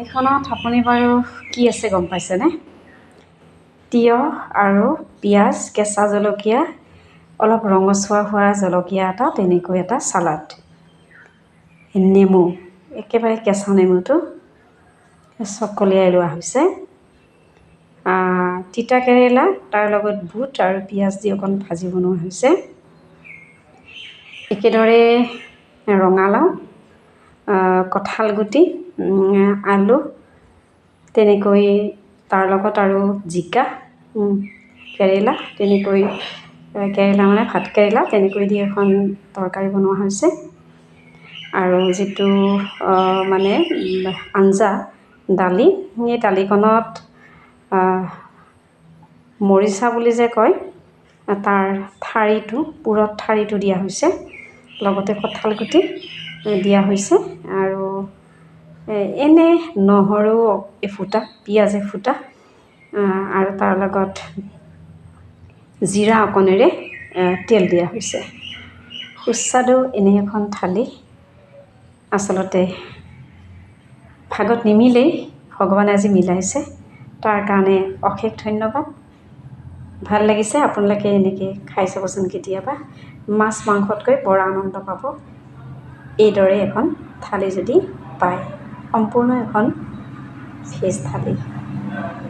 এইখনত আপুনি বাৰু কি আছে গম পাইছেনে? তিয়ঁহ আৰু পিঁয়াজ কেঁচা জলকীয়া অলপ ৰঙচুৱা হোৱা জলকীয়া এটা তেনেকৈ এটা চালাড। নেমু একেবাৰে কেঁচা নেমুটো। চকলিয়াই লোৱা হৈছে। তিতা কেৰেলা তাৰ লগত বুট আৰু পিঁয়াজ দি অকণ ভাজি বনোৱা হৈছে। একেদৰে ৰঙালাও কঁঠালগুটি আলু তেনেকৈ তাৰ লগত আৰু জিকা কেৰেলা তেনেকৈ কেৰেলা মানে ভাত কেৰেলা তেনেকৈ দি এখন তৰকাৰী বনোৱা হৈছে। আৰু যিটো মানে আঞ্জা দালি সেই দালিখনত মৰিচা বুলি যে কয় তাৰ ঠাৰিটো পুৰত ঠাৰিটো দিয়া হৈছে। লগতে কঁঠালগুটি দিয়া হৈছে। আৰু এনে নহৰু এফুটা পিঁয়াজ এফুটা আৰু তাৰ লগত জিৰা অকণেৰে তেল দিয়া হৈছে। সুস্বাদু এনে এখন থালি আচলতে ভাগত নিমিলেই ভগৱানে আজি মিলাইছে। তাৰ কাৰণে অশেষ ধন্যবাদ। ভাল লাগিছে আপোনালোকে এনেকৈ খাই চাবচোন কেতিয়াবা। মাছ মাংসতকৈ বৰ আনন্দ পাব। এইদৰে এখন থালি যদি পায়। সম্পূৰ্ণ এখন ভেজ থালি।